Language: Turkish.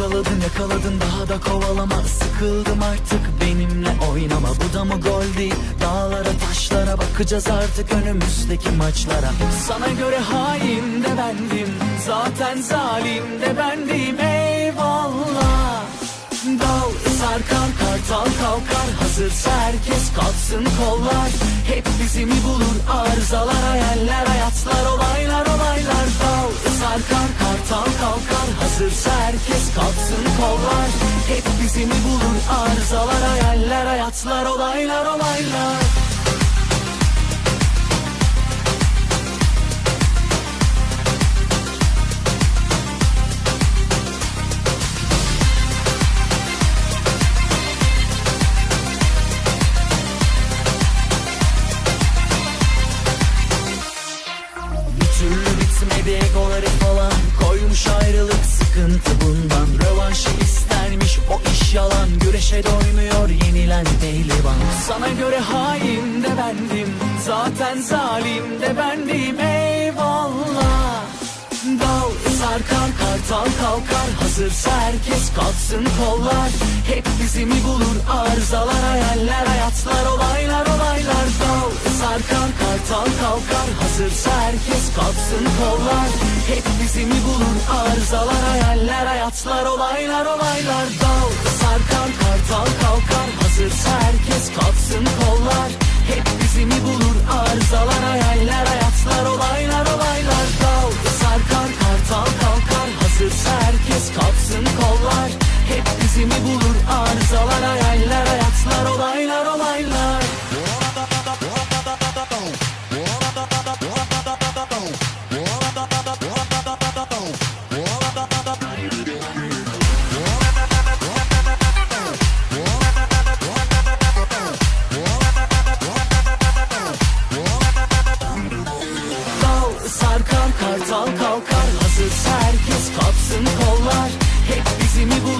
Yakaladın yakaladın daha da kovalama. Sıkıldım artık benimle oynama. Bu da mı gol değil? Dağlara taşlara Bakacağız artık önümüzdeki maçlara. Sana göre hain de bendim. Zaten zalim de bendim. Eyvallah. Dal sarkar kartal kalkar. Hazırsa herkes kalksın kollar. Hep bizi mi bulur? Arızalar Hayaller hayatlar kollar. Hep bizi mi bulur arızalar Hayaller hayatlar olaylar olaylar. Bitmedi egoları falan. Koymuş ayrılık sıkıntı bundan. İş Güreşe doymuyor yenilen pehlivan. Sana göre hain de bendim Zaten zalim de bendim. Eyvallah. Dal sarkar kartal kalkar. Hazırsa herkes kalksın kollar. Hep bizi mi bulur arızalar Hayaller hayatlar olaylar olaylar. Dal sarkar kartal kalkar. Hazırsa herkes kalksın kollar Hep bizi mi bulur arızalar Hayaller hayatlar olaylar olaylar. Dal sarkar kartal kalkar Hazırsa herkes kalksın kollar. Hep bizi mi bulur kartal kalkar Hazırsa herkes kalksın kollar. Hep bizi mi bulur